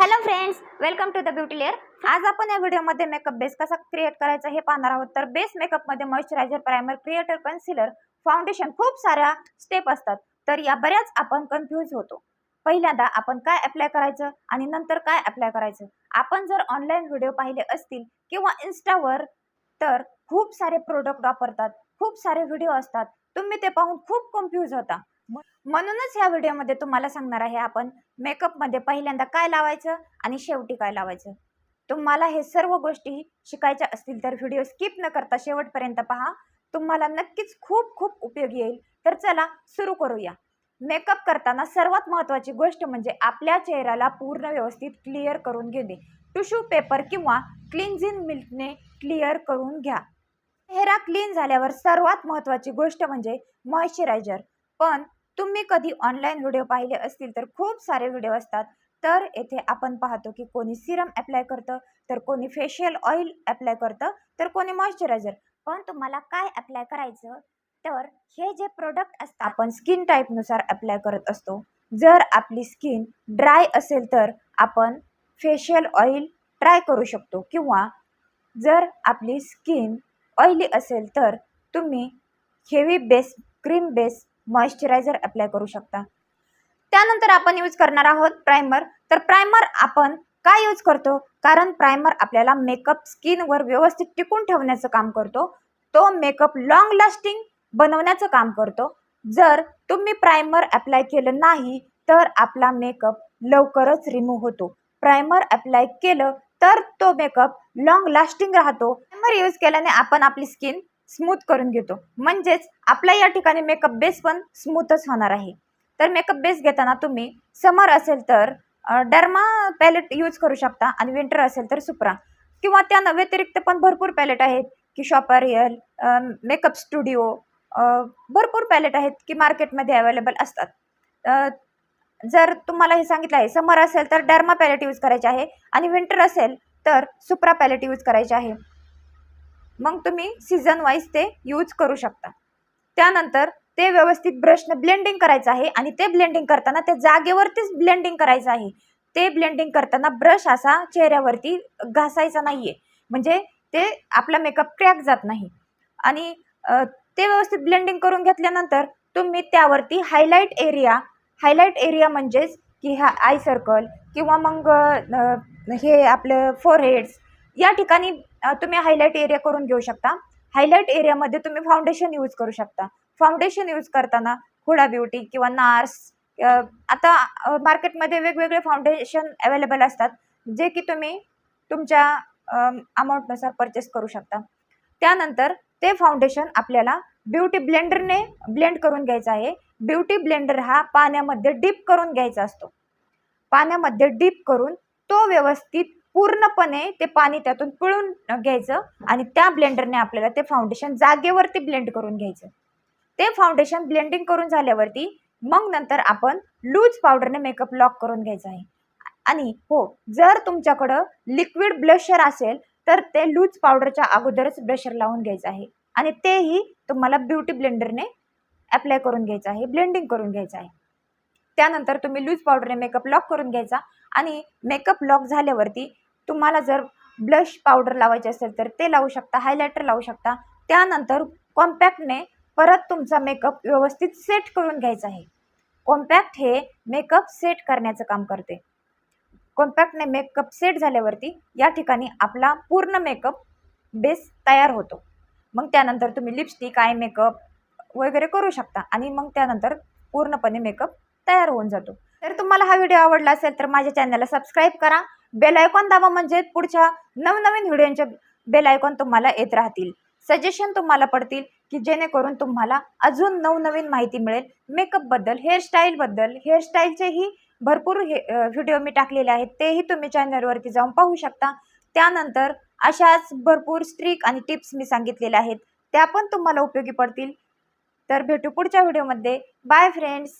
Hello friends welcome to the beauty layer आज आपण या व्हिडिओमध्ये मेकअप बेस कसा क्रिएट करायचा हे पाहणार आहोत. तर बेस मेकअपमध्ये moisturiser primer creator concealer foundation खूप साऱ्या स्टेप असतात. तर या बऱ्याच आपण कन्फ्यूज होतो. पहिल्यांदा आपण काय अप्लाय करायचं आणि नंतर काय अप्लाय करायचं? आपण जर ऑनलाईन व्हिडिओ पाहिले असतील किंवा इन्स्टावर तर खूप सारे प्रोडक्ट वापरतात. खूप सारे व्हिडिओ असतात. तुम्ही ते पाहून खूप कन्फ्यूज होता. म्हणूनच ह्या व्हिडिओमध्ये तुम्हाला सांगणार आहे आपण मेकअपमध्ये पहिल्यांदा काय लावायचं आणि शेवटी काय लावायचं. तुम्हाला हे सर्व गोष्टी शिकायच्या असतील तर व्हिडिओ स्किप न करता शेवटपर्यंत पहा. तुम्हाला नक्कीच खूप खूप उपयोगी येईल. तर चला सुरू करूया. मेकअप करताना सर्वात महत्त्वाची गोष्ट म्हणजे आपल्या चेहऱ्याला पूर्ण व्यवस्थित क्लिअर करून घेणे टिश्यू पेपर किंवा क्लिन्झिंग मिल्कने क्लिअर करून घ्या. चेहरा क्लीन झाल्यावर सर्वात महत्त्वाची गोष्ट म्हणजे मॉइश्चरायझर. पण तुम्ही कधी ऑनलाईन व्हिडिओ पाहिले असतील तर खूप सारे व्हिडिओ असतात. तर येथे आपण पाहतो की कोणी सिरम अप्लाय करतं तर कोणी फेशियल ऑइल अप्लाय करतं तर कोणी मॉइश्चरायझर पण तुम्हाला काय अप्लाय करायचं? तर हे जे प्रोडक्ट असतात आपण स्किन टाईपनुसार अप्लाय करत असतो. जर आपली स्किन ड्राय असेल तर आपण फेशियल ऑइल ट्राय करू शकतो. किंवा जर आपली स्किन ऑइली असेल तर तुम्ही heavy base cream base moisturiser apply करू शकता. त्यानंतर आपण यूज करणार आहोत प्रायमर तर प्रायमर आपण का यूज करतो? कारण प्रायमर आपल्याला मेकअप स्किनवर व्यवस्थित टिकून ठेवण्याचं काम करतो. तो मेकअप लॉंग लास्टिंग बनवण्याचं काम करतो. जर तुम्ही प्रायमर अप्लाय केलं नाही तर आपला मेकअप लवकरच रिमूव्ह होतो. प्रायमर अप्लाय केलं तर तो मेकअप लॉंग लास्टिंग राहतो. प्रायमर यूज केल्याने आपण आपली स्किन स्मूथ करून घेतो. म्हणजेच आपला या ठिकाणी मेकअप बेस पण स्मूथच होणार आहे. तर मेकअप बेस घेताना तुम्ही समर असेल तर डर्मा पॅलेट यूज करू शकता आणि विंटर असेल तर सुप्रा किंवा त्या न- व्यतिरिक्त पण भरपूर पॅलेट आहेत की शॉपरियल मेकअप स्टुडिओ भरपूर पॅलेट आहेत की मार्केटमध्ये अवेलेबल असतात. जर तुम्हाला हे सांगितलं आहे समर असेल तर डर्मा पॅलेट यूज करायचे आहे आणि विंटर असेल तर सुप्रा पॅलेट यूज करायचे आहे. मग तुम्ही सीझन वाईज ते यूज करू शकता. त्यानंतर ते व्यवस्थित ब्रशनं ब्लेंडिंग करायचं आहे आणि ते ब्लेंडिंग करताना त्या जागेवरतीच ब्लेंडिंग करायचं आहे. ते ब्लेंडिंग करताना ब्रश असा चेहऱ्यावरती घासायचा नाही आहे म्हणजे ते आपला मेकअप क्रॅक जात नाही. आणि ते व्यवस्थित ब्लेंडिंग करून घेतल्यानंतर तुम्ही त्यावरती हायलाईट एरिया हायलाईट एरिया म्हणजेच की हा आय सर्कल किंवा मग हे आपलं फोरहेड्स या ठिकाणी तुम्ही हायलाईट एरिया करून घेऊ शकता. हायलाईट एरियामध्ये तुम्ही फाउंडेशन यूज करू शकता. फाउंडेशन यूज करताना हुडा ब्युटी किंवा नार्स आता मार्केटमध्ये वेगवेगळे फाउंडेशन अवेलेबल असतात जे की तुम्ही तुमच्या अमाऊंटनुसार परचेस करू शकता. त्यानंतर ते फाउंडेशन आपल्याला ब्युटी ब्लेंडरने ब्लेंड करून घ्यायचं आहे. ब्युटी ब्लेंडर हा पाण्यामध्ये डीप करून घ्यायचा असतो. पाण्यामध्ये डीप करून तो व्यवस्थित पूर्णपणे ते पाणी त्यातून पिळून घ्यायचं आणि त्या ब्लेंडरने आपल्याला ते फाउंडेशन जागेवरती ब्लेंड करून घ्यायचं. ते फाउंडेशन ब्लेंडिंग करून झाल्यावरती मग नंतर आपण लूज पावडरने मेकअप लॉक करून घ्यायचं आहे. आणि हो जर तुमच्याकडं लिक्विड ब्लशर असेल तर ते लूज पावडरच्या अगोदरच ब्लशर लावून घ्यायचं आहे. आणि तेही तुम्हाला ब्युटी ब्लेंडरने अप्लाय करून घ्यायचं आहे ब्लेंडिंग करून घ्यायचं आहे. त्यानंतर तुम्ही लूज पावडरने मेकअप लॉक करून घ्यायचा. आणि मेकअप लॉक झाल्यावरती तुम्हाला जर ब्लश पावडर लावायचे असेल तर ते लावू शकता हायलायटर लावू शकता. त्यानंतर कॉम्पॅक्टने परत तुमचा मेकअप व्यवस्थित सेट करून घ्यायचा आहे. कॉम्पॅक्ट हे मेकअप सेट करण्याचं काम करते. कॉम्पॅक्टने मेकअप सेट झाल्यावरती या ठिकाणी आपला पूर्ण मेकअप बेस तयार होतो. मग त्यानंतर तुम्ही लिपस्टिक आय मेकअप वगैरे करू शकता. आणि मग त्यानंतर पूर्णपणे मेकअप तयार होऊन जातो. तर तुम्हाला हा व्हिडिओ आवडला असेल तर माझ्या चॅनलला सबस्क्राईब करा. बेल आयकॉन दाबा म्हणजे पुढच्या नवनवीन व्हिडिओंच्या बेल आयकॉन तुम्हाला येत राहतील. सजेशन तुम्हाला पडतील की जेणेकरून तुम्हाला अजून नवनवीन माहिती मिळेल. मेकअपबद्दल हेअरस्टाईलबद्दल हेअरस्टाईलचेही भरपूर हे व्हिडिओ मी टाकलेले आहेत. तेही तुम्ही चॅनलवरती जाऊन पाहू शकता. त्यानंतर अशाच भरपूर स्ट्रिक आणि टिप्स मी सांगितलेल्या आहेत. त्या पण तुम्हाला उपयोगी पडतील. तर भेटू पुढच्या व्हिडिओमध्ये बाय फ्रेंड्स